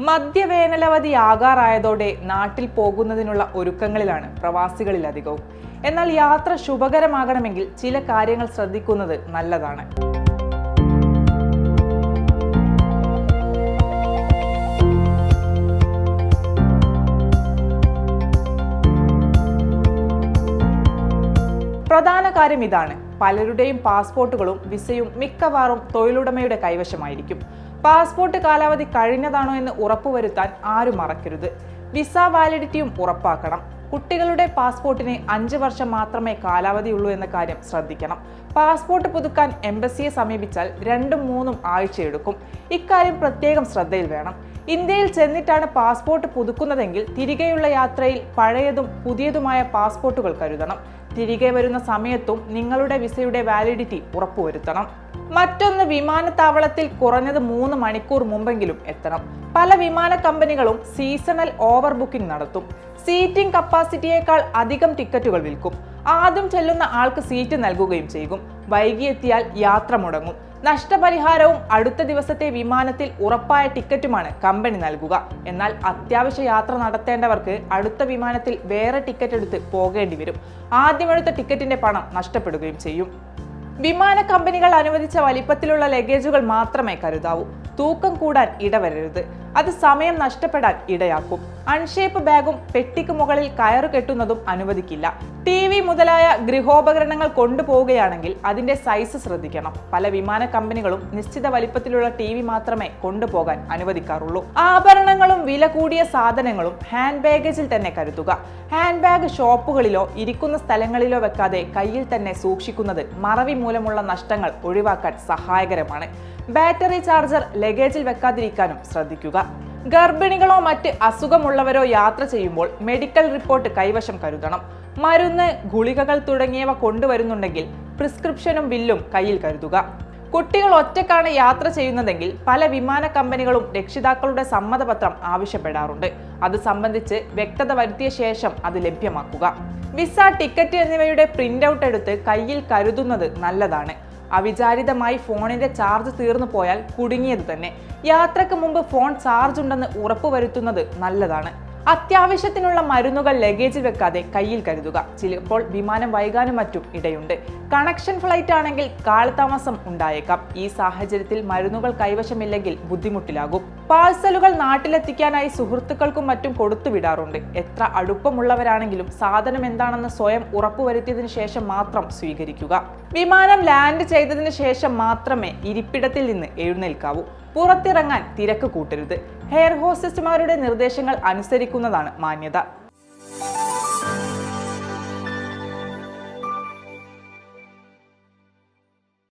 മദ്യവേനലവധി ആകാറായതോടെ നാട്ടിൽ പോകുന്നതിനുള്ള ഒരുക്കങ്ങളിലാണ് പ്രവാസികളിലധികവും. എന്നാൽ യാത്ര ശുഭകരമാകണമെങ്കിൽ ചില കാര്യങ്ങൾ ശ്രദ്ധിക്കുന്നത് നല്ലതാണ്. പ്രധാന കാര്യം ഇതാണ്. പലരുടെയും പാസ്പോർട്ടുകളും വിസയും മിക്കവാറും തൊഴിലുടമയുടെ കൈവശമായിരിക്കും. പാസ്പോർട്ട് കാലാവധി കഴിഞ്ഞതാണോ എന്ന് ഉറപ്പുവരുത്താൻ ആരും മറക്കരുത്. വിസ വാലിഡിറ്റിയും ഉറപ്പാക്കണം. കുട്ടികളുടെ പാസ്പോർട്ടിന് അഞ്ച് വർഷം മാത്രമേ കാലാവധിയുള്ളൂ എന്ന കാര്യം ശ്രദ്ധിക്കണം. പാസ്പോർട്ട് പുതുക്കാൻ എംബസിയെ സമീപിച്ചാൽ രണ്ടും മൂന്നും ആഴ്ചയെടുക്കും. ഇക്കാര്യം പ്രത്യേകം ശ്രദ്ധയിൽ വേണം. ഇന്ത്യയിൽ ചെന്നിട്ടാണ് പാസ്പോർട്ട് പുതുക്കുന്നതെങ്കിൽ തിരികെയുള്ള യാത്രയിൽ പഴയതും പുതിയതുമായ പാസ്പോർട്ടുകൾ കരുതണം. തിരികെ വരുന്ന സമയത്തും നിങ്ങളുടെ വിസയുടെ വാലിഡിറ്റി ഉറപ്പുവരുത്തണം. മറ്റൊന്ന് വിമാനത്താവളത്തിൽ കുറഞ്ഞത് മൂന്ന് മണിക്കൂർ മുമ്പെങ്കിലും എത്തണം. പല വിമാന കമ്പനികളും സീസണൽ ഓവർ ബുക്കിംഗ് നടത്തും. സീറ്റിംഗ് കപ്പാസിറ്റിയേക്കാൾ അധികം ടിക്കറ്റുകൾ വിൽക്കും. ആദ്യം ചെല്ലുന്ന ആൾക്ക് സീറ്റ് നൽകുകയും ചെയ്യും. വൈകിയെത്തിയാൽ യാത്ര മുടങ്ങും. നഷ്ടപരിഹാരവും അടുത്ത ദിവസത്തെ വിമാനത്തിൽ ഉറപ്പായ ടിക്കറ്റുമാണ് കമ്പനി നൽകുക. എന്നാൽ അത്യാവശ്യ യാത്ര നടത്തേണ്ടവർക്ക് അടുത്ത വിമാനത്തിൽ വേറെ ടിക്കറ്റ് എടുത്ത് പോകേണ്ടി വരും. ആദ്യമെടുത്ത ടിക്കറ്റിന്റെ പണം നഷ്ടപ്പെടുകയും ചെയ്യും. വിമാന കമ്പനികൾ അനുവദിച്ച വലിപ്പത്തിലുള്ള ലഗേജുകൾ മാത്രമേ കരുതാവൂ. തൂക്കം കൂടാൻ ഇടവരരുത്. അത് സമയം നഷ്ടപ്പെടാൻ ഇടയാക്കും. അൺഷേപ്പ് ബാഗും പെട്ടിക്ക് മുകളിൽ കയറ് കെട്ടുന്നതും അനുവദിക്കില്ല. ടി വി മുതലായ ഗൃഹോപകരണങ്ങൾ കൊണ്ടുപോവുകയാണെങ്കിൽ അതിന്റെ സൈസ് ശ്രദ്ധിക്കണം. പല വിമാന കമ്പനികളും നിശ്ചിത വലിപ്പത്തിലുള്ള ടി വി മാത്രമേ കൊണ്ടുപോകാൻ അനുവദിക്കാറുള്ളൂ. ആഭരണങ്ങളും വില കൂടിയ സാധനങ്ങളും ഹാൻഡ് ബാഗേജിൽ തന്നെ കരുതുക. ഹാൻഡ് ബാഗ് ഷോപ്പുകളിലോ ഇരിക്കുന്ന സ്ഥലങ്ങളിലോ വെക്കാതെ കയ്യിൽ തന്നെ സൂക്ഷിക്കുന്നത് മറവി മൂലമുള്ള നഷ്ടങ്ങൾ ഒഴിവാക്കാൻ സഹായകരമാണ്. ബാറ്ററി ചാർജർ ലഗേജിൽ വെക്കാതിരിക്കാനും ശ്രദ്ധിക്കുക. ഗർഭിണികളോ മറ്റ് അസുഖമുള്ളവരോ യാത്ര ചെയ്യുമ്പോൾ മെഡിക്കൽ റിപ്പോർട്ട് കൈവശം കരുതണം. മരുന്ന് ഗുളികകൾ തുടങ്ങിയവ കൊണ്ടുവരുന്നുണ്ടെങ്കിൽ പ്രിസ്ക്രിപ്ഷനും ബില്ലും കയ്യിൽ കരുതുക. കുട്ടികൾ ഒറ്റക്കാണ് യാത്ര ചെയ്യുന്നതെങ്കിൽ പല വിമാന കമ്പനികളും രക്ഷിതാക്കളുടെ സമ്മതപത്രം ആവശ്യപ്പെടാറുണ്ട്. അത് സംബന്ധിച്ച് വ്യക്തത വരുത്തിയ ശേഷം അത് ലഭ്യമാക്കുക. വിസ ടിക്കറ്റ് എന്നിവയുടെ പ്രിന്റ് ഔട്ട് എടുത്ത് കയ്യിൽ കരുതുന്നത് നല്ലതാണ്. അവിചാരിതമായി ഫോണിന്റെ ചാർജ് തീർന്നു പോയാൽ കുടുങ്ങിയത് തന്നെ. യാത്രയ്ക്ക് മുമ്പ് ഫോൺ ചാർജ് ഉണ്ടെന്ന് ഉറപ്പുവരുത്തുന്നത് നല്ലതാണ്. അത്യാവശ്യത്തിനുള്ള മരുന്നുകൾ ലഗേജിൽ വെക്കാതെ കയ്യിൽ കരുതുക. ചിലപ്പോൾ വിമാനം വൈകാനും മറ്റും ഇടയുണ്ട്. കണക്ഷൻ ഫ്ലൈറ്റ് ആണെങ്കിൽ കാലതാമസം ഉണ്ടായേക്കാം. ഈ സാഹചര്യത്തിൽ മരുന്നുകൾ കൈവശമില്ലെങ്കിൽ ബുദ്ധിമുട്ടിലാകും. പാഴ്സലുകൾ നാട്ടിലെത്തിക്കാനായി സുഹൃത്തുക്കൾക്കും മറ്റും കൊടുത്തുവിടാറുണ്ട് എത്ര അടുപ്പമുള്ളവരാണെങ്കിലും സാധനം എന്താണെന്ന് സ്വയം ഉറപ്പുവരുത്തിയതിനു ശേഷം മാത്രം സ്വീകരിക്കുക. വിമാനം ലാൻഡ് ചെയ്തതിനു ശേഷം മാത്രമേ ഇരിപ്പിടത്തിൽ നിന്ന് എഴുന്നേൽക്കാവൂ. പുറത്തിറങ്ങാൻ തിരക്ക് കൂട്ടരുത്. ഹെയർ ഹോസ്റ്റസ്മാരുടെ നിർദ്ദേശങ്ങൾ അനുസരിക്കുന്നതാണ് മാന്യത.